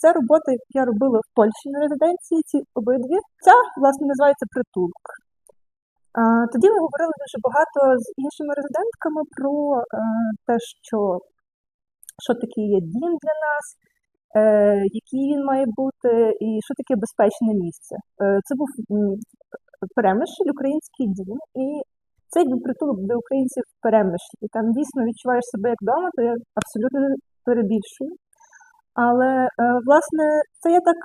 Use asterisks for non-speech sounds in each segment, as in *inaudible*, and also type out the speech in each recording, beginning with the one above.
Це робота, яку я робила в Польщі на резиденції, ці обидві. Ця, власне, називається притулок. Тоді ми говорили дуже багато з іншими резидентками про е, те, що, що таке є дім для нас, е, який він має бути, і що таке безпечне місце. Е, Це був Перемишль, український дім, і це якби притулок для українців в Перемишлі. Там дійсно відчуваєш себе як вдома, то я абсолютно перебільшую. Але е, власне це я так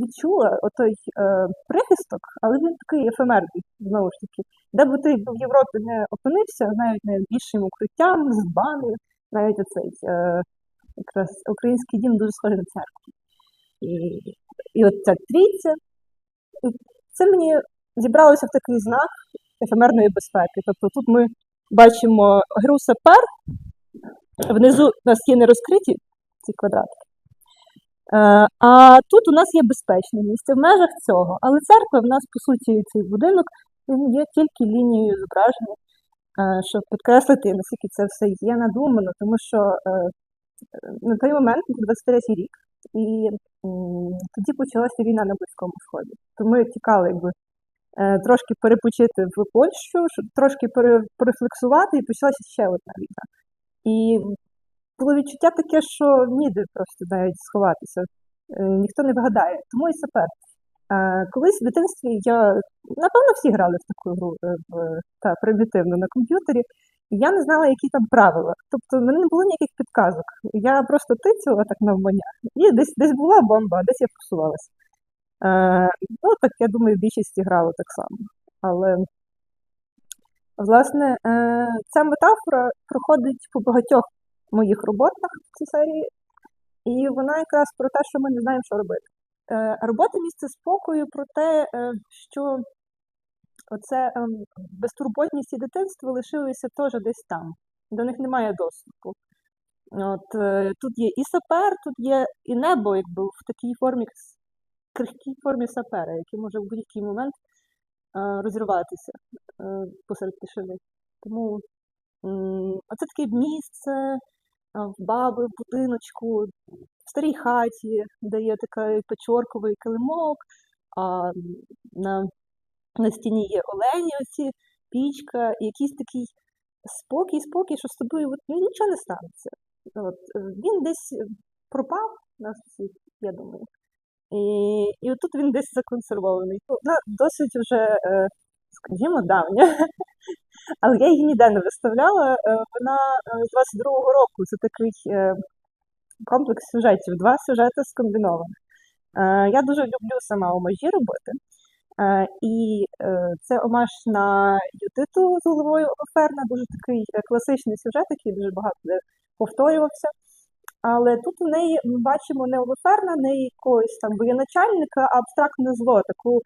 відчула отой е, прихисток, але він такий ефемерний, знову ж таки. Де би ти в Європі не опинився, навіть найбільшим укриттям, з банею, навіть оцей е, якраз український дім дуже схожий на церкву. І, і от ця трійця, це мені зібралося в такий знак ефемерної безпеки. Тобто тут ми бачимо гру сапер, внизу у нас є не розкриті ці квадратики. Е, А тут у нас є безпечне місце в межах цього. Але церква в нас, по суті, цей будинок він є тільки лінією зображення, е, щоб підкреслити, наскільки це все є надумано, тому що е, на той момент, був 23 рік, і тоді почалася війна на Близькому Сході. То ми тікали якби, трошки перепочити в Польщу, трошки пере- порефлексувати, і почалася ще одна війна. І було відчуття таке, що ніде просто навіть сховатися. Е, Ніхто не вгадає. Тому і сапер. Колись в дитинстві я, напевно, всі грали в таку гру е, та, примітивно на комп'ютері, і я не знала, які там правила. Тобто в мене не було ніяких підказок. Я просто тицяла так навмання, і десь, десь була бомба, десь я посувалася. Е, ну, так я думаю, більшість грала так само. Але власне ця метафора проходить по багатьох моїх роботах в цій серії, і вона якраз про те, що ми не знаємо, що робити. Е, Робота місце спокою про те, е, що оце ем, безтурботність і дитинство лишилися теж десь там, до них немає доступу. От, е, тут є і сапер, тут є і небо, якби в такій формі, крихкій формі сапера, який може в будь-який момент розірватися посеред тишини. Тому оце таке місце в баби, в будиночку, в старій хаті, де є такий печорковий килимок, а на, на стіні є олені, оці, пічка, якийсь такий спокій, спокій, що з тобою от, ну, нічого не станеться. От, е, він десь пропав нас всіх, я думаю. І, і отут він десь законсервований. Вона досить вже, е, скажімо, давня, але я її ніде не виставляла. Е, Вона е, з 22-го року. Це такий е, комплекс сюжетів, два сюжети скомбінованих. Е, Я дуже люблю сама омажі робити. І це омаж на Юдиту з головою Олоферна, дуже такий класичний сюжет, який дуже багато повторювався. Але тут у неї ми бачимо не Олоферна, не якогось там воєначальника, а абстрактне зло, таку е,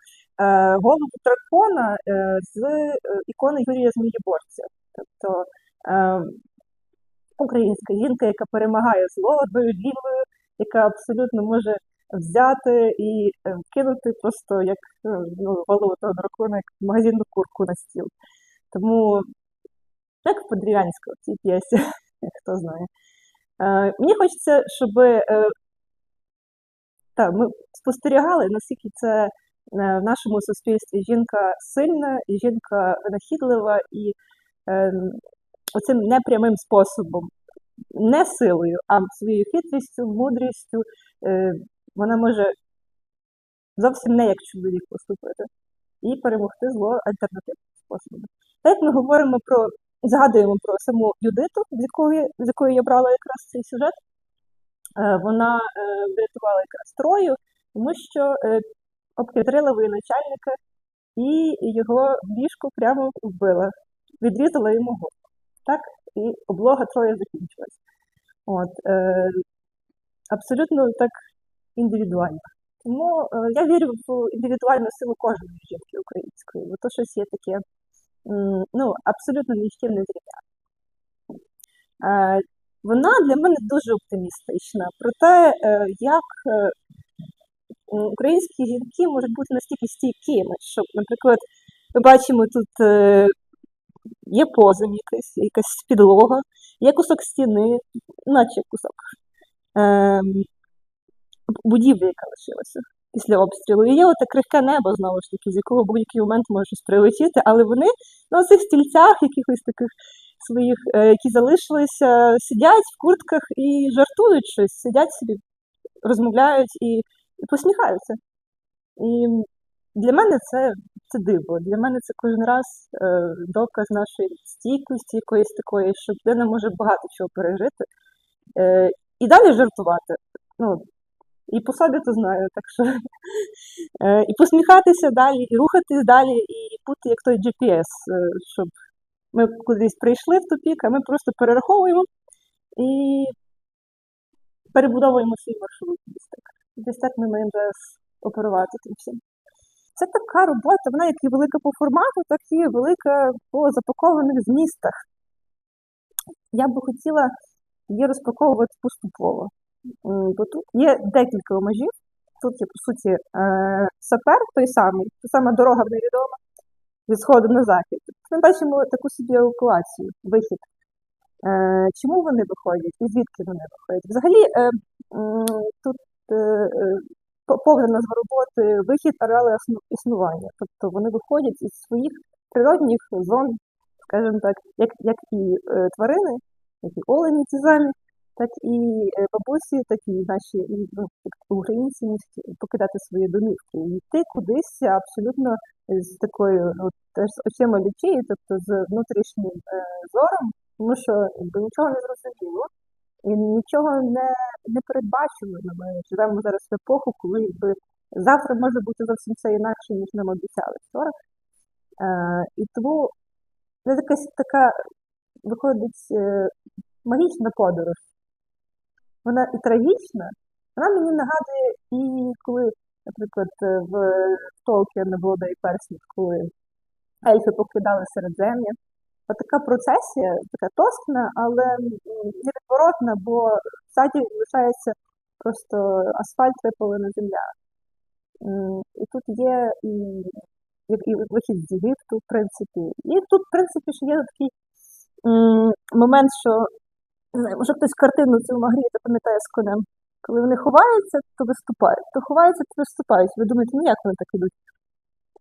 голову дракона е, з е, ікони Юрія Змієборця. Тобто е, українська жінка, яка перемагає зло лівою, яка абсолютно може взяти і е, кинути просто як е, ну, голову того дракона, як магазинну курку на стіл. Тому як по-дрів'янську в цій п'єсі, *laughs* хто знає. Е, Мені хочеться, щоб е, та, ми спостерігали, наскільки це е, в нашому суспільстві жінка сильна, жінка винахідлива і оцим непрямим способом, не силою, а своєю хитрістю, мудрістю, вона може зовсім не як чоловік поступити і перемогти зло альтернативним способом. Так як ми говоримо про, згадуємо про саму Юдиту, з якої, з якої я брала якраз цей сюжет, е, вона е, врятувала якраз Трою, тому що е, обхитрила воєначальника і його ліжку прямо вбила, відрізала йому голову. Так? І облога Троя закінчилась. От, абсолютно так індивідуально. Тому я вірю в індивідуальну силу кожної жінки української, бо то щось є таке ну, абсолютно ні з чим не зрівняно. Е, вона для мене дуже оптимістична про те, е, як е, українські жінки можуть бути настільки стійкими, що, наприклад, ми бачимо тут є позом якась, якась підлога, є кусок стіни, наче кусок. Ем, будівлі, яка лишилася після обстрілу. І є оте крихке небо, знову ж таки, з якого будь-який момент може щось прилетіти, але вони на цих стільцях, якихось таких своїх, е, які залишилися, сидять в куртках і жартують щось, сидять собі, розмовляють і, і посміхаються. І для мене це, це диво. Для мене це кожен раз е, доказ нашої стійкості, якоїсь такої, що людина може багато чого пережити. Е, і далі жартувати. Ну, і по собі то знаю, так що е, і посміхатися далі, і рухатись далі, і бути як той GPS, е, щоб ми кудись прийшли в тупік, а ми просто перераховуємо і перебудовуємо свій маршрут. Десь так. Десь так ми маємо зараз оперувати тим всім. Це така робота, вона як і велика по формату, так і велика по запакованих змістах. Я би хотіла її розпаковувати поступово. Бо тут є декілька омежів. Тут є, по суті, е, сапер той самий, та сама дорога невідома від сходу на захід. Ми бачимо таку собі евакуацію, вихід. Е, Чому вони виходять і звідки вони виходять? Взагалі, е, тут повна назва роботи вихід ареали існу- існування. Тобто вони виходять із своїх природних зон, скажімо так, як, як і тварини, як і олені ті самі, так і е, бабусі, так і наші і, ну, як українці мусять покидати свої домівки і йти кудись абсолютно з такою от, з очима лічії, тобто з внутрішнім е, зором, тому що нічого не зрозуміло і нічого не, не передбачувано. Ми живемо зараз в епоху, коли якби, завтра може бути зовсім все інакше, ніж нам обіцяли вчора. Е, і тому це якась така виходить е, магічна подорож. Вона і трагічна, вона мені нагадує і коли, наприклад, е, в Толкіна Волода і Перснів, коли ельфи покидали середзем'я. Така процесія, така тоскна, але невідворотна, бо ззаді лишається просто асфальт випалена земля. І тут є і, і вихід з Єгипту, в принципі. І тут, в принципі, ще є такий момент, що не знаю, може хтось картину цю Магріта пам'ятає з конем. Коли вони ховаються, то виступають, то ховаються, то виступають. Ви думаєте, ну як вони так ідуть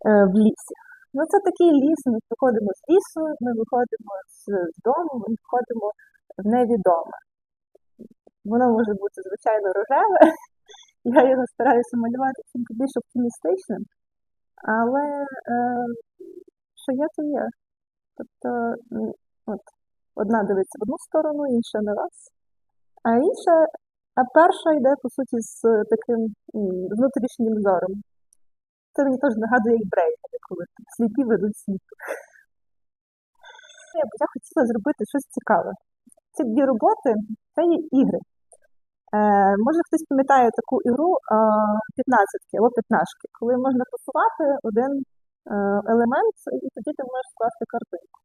е, в лісі? Ну це такий ліс, ми виходимо з лісу, ми виходимо з дому, ми виходимо в невідоме. Воно може бути, звичайно, рожеве. *laughs* Я його стараюся малювати чим більш оптимістичним. Але е, що є, то є. Тобто, от, одна дивиться в одну сторону, інша на вас, а інша, а перша йде, по суті, з таким внутрішнім зором. Це мені теж нагадує як брейдери, коли сліпі ведуть сліпих. Я я хотіла зробити щось цікаве. Ці дві роботи це є ігри. Е, може хтось пам'ятає таку ігру е, 15 або 15, коли можна посувати один е, елемент, і тоді ти можеш скласти картинку.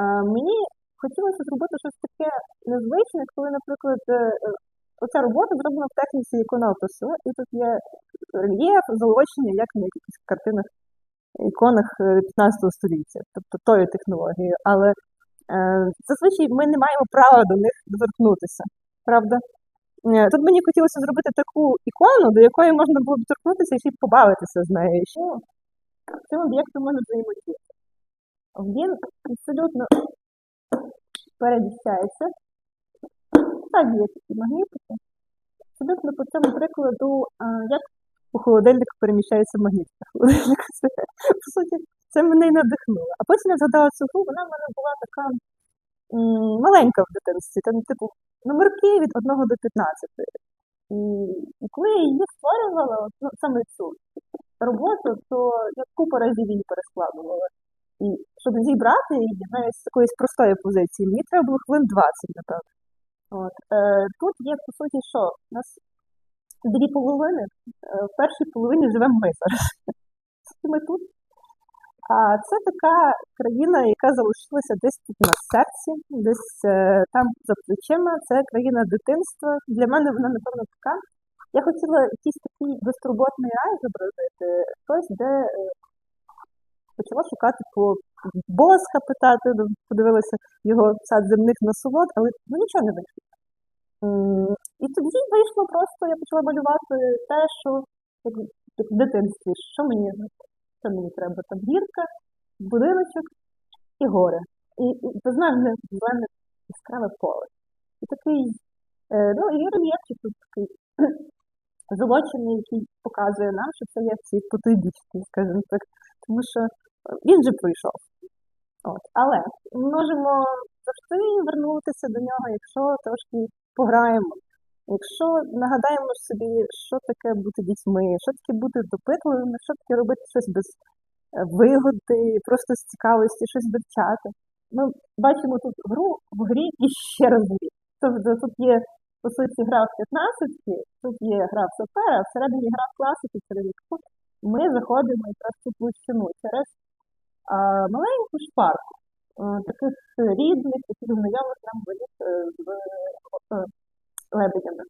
Е, мені хотілося зробити щось таке незвичне, коли, наприклад, е, е, оця робота зроблена в техніці іконопису, і тут є рельєф, залочення, як на якихось картинах, іконах е, 15 століття, тобто тою технологією. Але е, зазвичай ми не маємо права до них доторкнутися, правда? Е, Тут мені хотілося зробити таку ікону, до якої можна було б торкнутися і ще й побавитися з нею. Що цим об'єктом можна взаємодіяти. Він абсолютно переміщається. Так, є такі магнітики. Абсолютно по цьому прикладу, як у холодильнику переміщається магніт на *laughs* По суті, це мене й надихнуло. А потім я згадала цю гру, вона в мене була така маленька в дитинстві, там, типу, номерки від 1 до 15. І, і коли я її створювала, ну, саме цю роботу, то я купу разів її перескладувала. І щоб зібрати її навіть з якоїсь простої позиції, мені треба було хвилин 20, напевно. От. Е, тут є, по суті, що? У нас дві половини. Е, в першій половині живемо ми зараз. *laughs* Ми тут. А це така країна, яка залишилася десь тут на серці, десь е, там за плечима. Це країна дитинства. Для мене вона, напевно, така. Я хотіла якийсь такий безтурботний рай зобразити, хтось, де е, почала шукати по боска питати, ну, подивилася його сад земних насолод, але ну, нічого не вийшло. І тоді вийшло просто, я почала малювати те, що як в дитинстві, що мені, що мені треба. Там гірка, будиночок і гори. І, і ти знаєш, мене зелене яскраве поле. І такий, е, ну і рельєфчик тут такий *clears throat* золочений, який показує нам, що це є ці потойбічні, скажімо так. Тому що е, він же пройшов. От. Але можемо завжди вернутися до нього, якщо трошки пограємо. Якщо нагадаємо собі, що таке бути дітьми, що таке бути допитливими, що таке робити щось без е, вигоди, просто з цікавості, щось вивчати. Ми бачимо тут гру в грі і ще раз грі. Тобто тут є, по суті, гра в 15, тут є гра в сапера, а всередині гра в класику, всередині ми заходимо якраз цю площину через а, маленьку шпарку е, таких рідних, таких знайомих нам воріт е, з е, лебедями.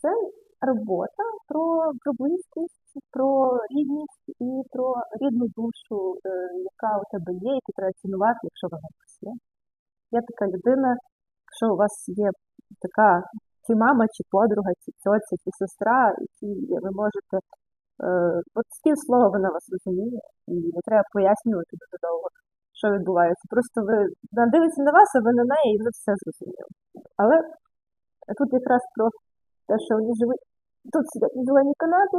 Це робота про, близькість, про рідність і про рідну душу, яка у тебе є, яку треба цінувати, якщо вона є. Я така людина, якщо у вас є така чи мама, чи подруга, чи тьотя, чи сестра, які ви можете Е, От з півслова вона вас розуміє, і не треба пояснювати дуже довго, що відбувається. Просто ви дивиться на вас, а ви на неї, і ви все зрозуміли. Але тут якраз про те, що вони живуть тут сидять на зеленій канапі.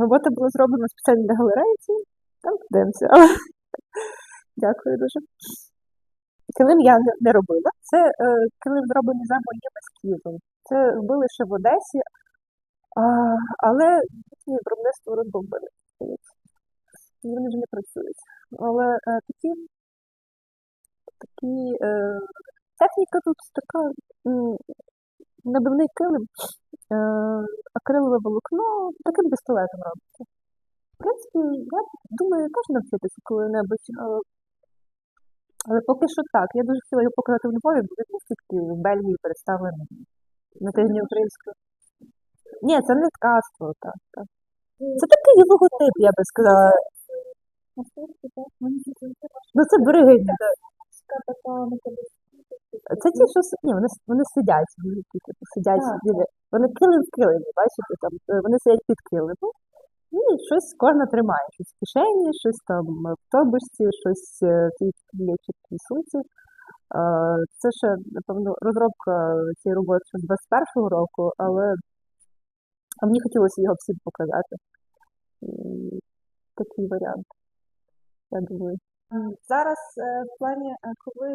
Робота була зроблена спеціально для галерейці. Там подивимося. *laughs* Дякую дуже. Килим я не, робила. Це е, килим зроблений за моїм ескізом. Це робили ще в Одесі, а, але їхнє виробництво розбомбили. Вони вже не працюють. Але е, такі, такі е, техніка тут така набивний килим, е, акрилове волокно, таким пістолетом робиться. В принципі, я думаю, теж навчитися коли-небудь. Але поки що так. Я дуже хотіла його показати в Львові, бо він тільки в Бельгії представлений на тижні української. Ні, це не ткацтво, так, так. Це такий його логотип, я би сказала. Ну це берегиня. Це ті, що с- ні, вони, с- вони сидять, вони типу, сидять біля. Вони килим в килимі, бачите, там е, вони сидять під килимом. І щось кожна тримає, щось в кишені, щось там в тобишці, щось е, лічить суці. Е, Це ще, напевно, розробка цієї роботи з 21-го року, але мені хотілося його всім показати. Такий варіант, я думаю. Зараз е, в плані, е, коли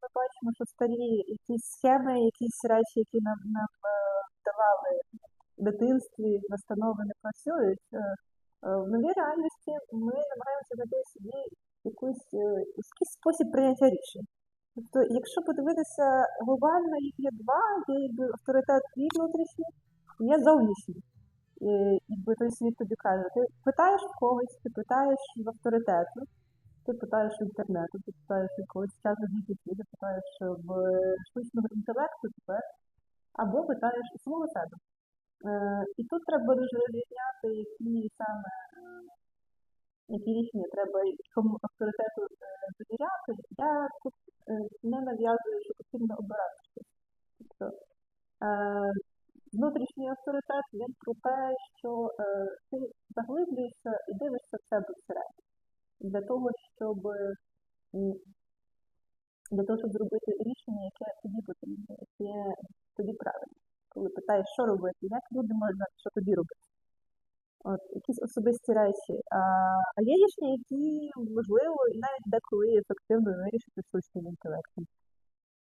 ми бачимо, що старі якісь схеми, якісь речі, які нам, нам е, давали дитинстві, настанови не працюють, е, в новій реальності ми намагаємося знайти собі якусь, е, якийсь спосіб прийняття рішень. Тобто, якщо подивитися глобально, їх є два, є якби авторитет твій внутрішній, є зовнішній. І, якби той світ тобі каже, ти питаєш в когось, ти питаєш в авторитету, ти питаєш в інтернету, ти питаєш в якогось часу GPT, ти питаєш в штучного інтелекту тепер, або питаєш у самого себе. Е, і тут треба дуже розрізняти, які саме е, які рішення треба якому авторитету е, довіряти. Я тут не нав'язую, що потрібно обирати щось. Тобто, внутрішній авторитет він про те, що ти заглиблюєшся і дивишся в себе всередину. Для того, щоб для того, щоб зробити рішення, яке тобі потрібно, яке питаєш, що робити, як люди можуть що тобі робити. От, якісь особисті речі. А, а є рішення, які можливо і навіть деколи ефективно вирішити штучним інтелектом.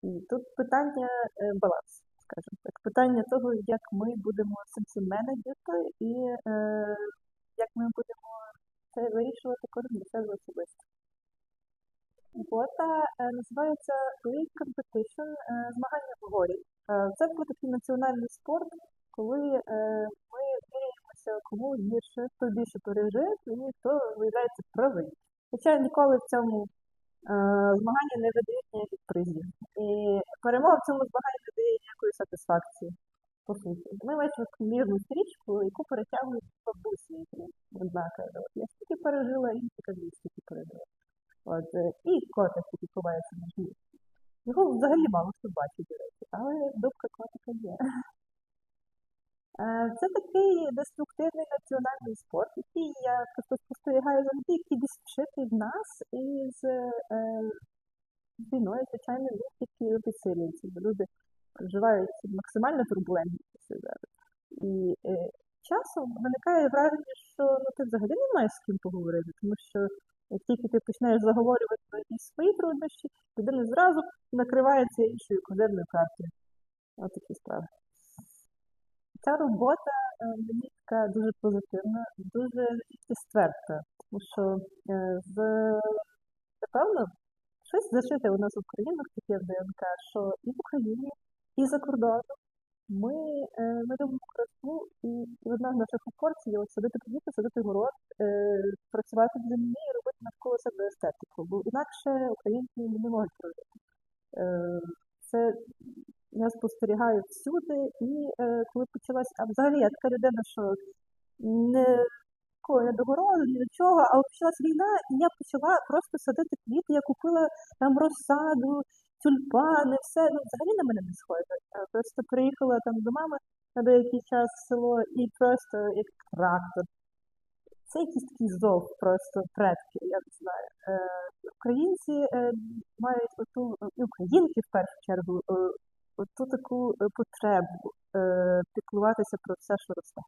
І тут питання е, балансу, скажімо так. Питання того, як ми будемо цим всім менеджити і е, як ми будемо це вирішувати кожен для себе особисто. Робота е, називається League Competition, е, змагання в горі. Е, Це був такий національний спорт, коли е, ми міряємося, кому гірше, хто більше пережив і хто виявляється правий. Хоча ніколи в цьому е, змаганні не видають ніяких призів. І перемога в цьому змаганні не дає ніякої сатисфакції. По суті. Ми бачимо мірну стрічку, яку перетягують бабусі, які одна каже, от я стільки пережила, і стільки пережила. От, і котик, який ховається між ними. Його взагалі мало хто бачить, до речі, але дубка котика є. Е, Це такий деструктивний національний спорт, який я просто спостерігаю завжди, який десь вшитий в нас із е, війною, звичайно, тільки підсилюється, бо люди проживають максимально турбулентні часи зараз. І е, часом виникає враження, що ну, ти взагалі не маєш з ким поговорити, тому що як тільки ти починаєш заговорювати про якісь свої труднощі, людина зразу накривається іншою козирною картою. Ось такі справи. Ця робота е, мені така дуже позитивна, дуже ствердка, тому що е, з, напевно, щось зашите у нас в Українах таке в ДНК, що і в Україні, і за кордоном ми, е, ми любимо красу, і, і одна з наших є от садити квіти, садити город, е, працювати в землі і робити навколо себе естетику, бо інакше українці не можуть прожити. Е, Це я спостерігаю всюди, і е, коли почалась, а взагалі я така людина, що не не до городу, ні до чого, але почалась війна, і я почала просто садити квіти, я купила там розсаду, тюльпани, все, ну взагалі на мене не схоже. Я просто приїхала там до мами на деякий час в село і просто як трактор. Це якийсь такий зов просто предки, я не знаю. Е, українці е, мають оту, і українки в першу чергу, е, оту таку е, потребу е, піклуватися про все, що росте.